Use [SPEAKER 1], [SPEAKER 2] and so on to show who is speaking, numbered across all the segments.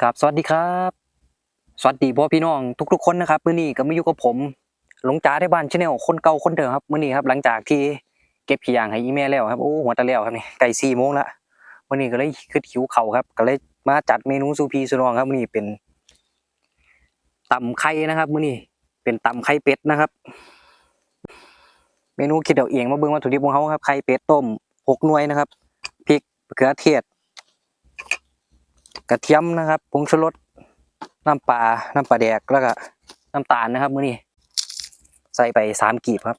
[SPEAKER 1] ครับสวัสดีครับ สวัสดีพ่อพี่น้องทุกๆคนนะครับมื้อนี้ก็มาอยู่กับผมหลงจ๋าที่บ้านชาแนลคนเก่าคนเดิมครับมื้อนี้ครับ หลังจากที่เก็บขี้ยางให้อีแม่แล้วครับโอ้หัวตะแล้วครับนี่ใกล้4โมงละมื้อนี้ก็เลยคือหิวเข้าครับ ก็เลยมาจัดเมนูซูพีซูนองครับมื้อนี้เป็นตำไข่นะครับมื้อนี้เป็นตำไข่เป็ดนะครับ เมนูคิดเอาเองมาเบิ่งวัตถุดิบของเฮาครับไข่เป็ดต้มหกหน่วยนะครับพริกมะเขือเทศ กระเทียมนะครับผงชูรสน้ำปลาน้ำปลาแดกแล้วก็น้ำตาลนะครับมื้อนี้ใส่ไปสามกีบครับ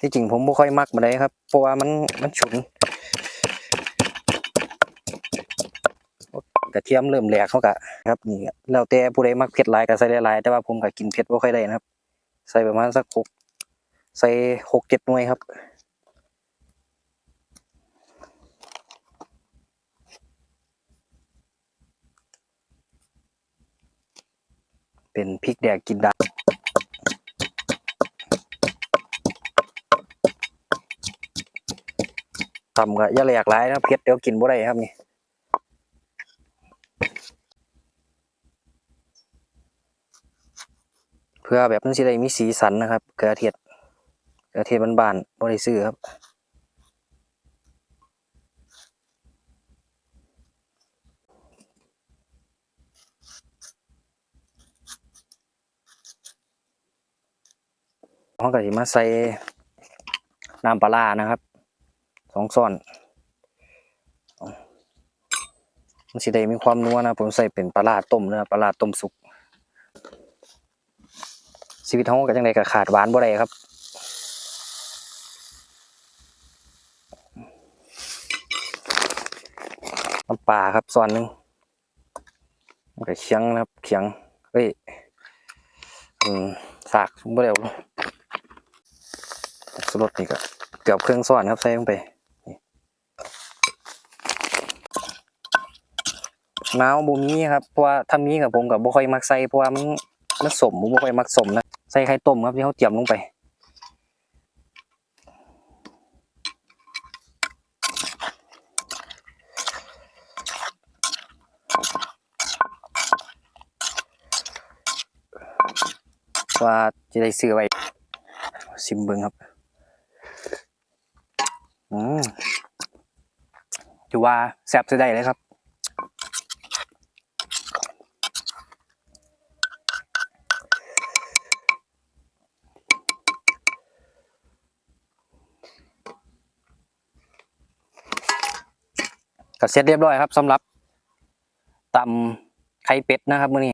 [SPEAKER 1] ที่จริงผมไม่ค่อยมักมาเลยครับเพราะว่ามันมันฉุน กระเทียมเริ่มแหลกเขากะครับนี่แล้วแต่ผู้ใดมักเผ็ดหลายก็ใส่หลายแต่ว่าผมก็กินเผ็ดบ่ค่อยได้นะครับ ใส่ประมาณสักหกใส่หกเจ็ดหน่วยครับ เป็นพริกแดกกินดาตำก็อย่าแหลกหลายนะเผ็ดเดี๋ยวกินบ่ได้ครับนี่เพื่อแบบมันสิได้มีสีสันนะครับเกลือเทียดเกลือเทียดบานๆบ่ได้ซื้อครับ เขาก็สิมาใส่น้ำปลานะครับสองช้อนมันสิได้มีความนัวนะผมใส่เป็นปลาต้มเนื้อปลาต้มสุกชีวิตเขาก็จังไดก็ขาดหวานบ่ได้ครับน้ำปลาครับส่วนหนึ่งมันก็เคียงนะครับเคียงเฮ้ยอืมสากบ่ได้เอาล สลดนี่ก็เกือบเครื่องซ้อนครับใส่ลงไปนี่น้าวบ่มีครับเพราะว่าถ้ามีกับผมกับบ่ค่อยมักใส่เพราะว่ามันมันสมบ่ค่อยมักสมนะใส่ไข่ต้มครับที่เขาเตรียมลงไปว่าจะได้ซื้อไว้ซิมเบิงครับ อืมถือว่าแซ่บจะได้เลยครับ ก็เสร็จเรียบร้อยครับสำหรับตำไข่เป็ดนะครับมื้อนี้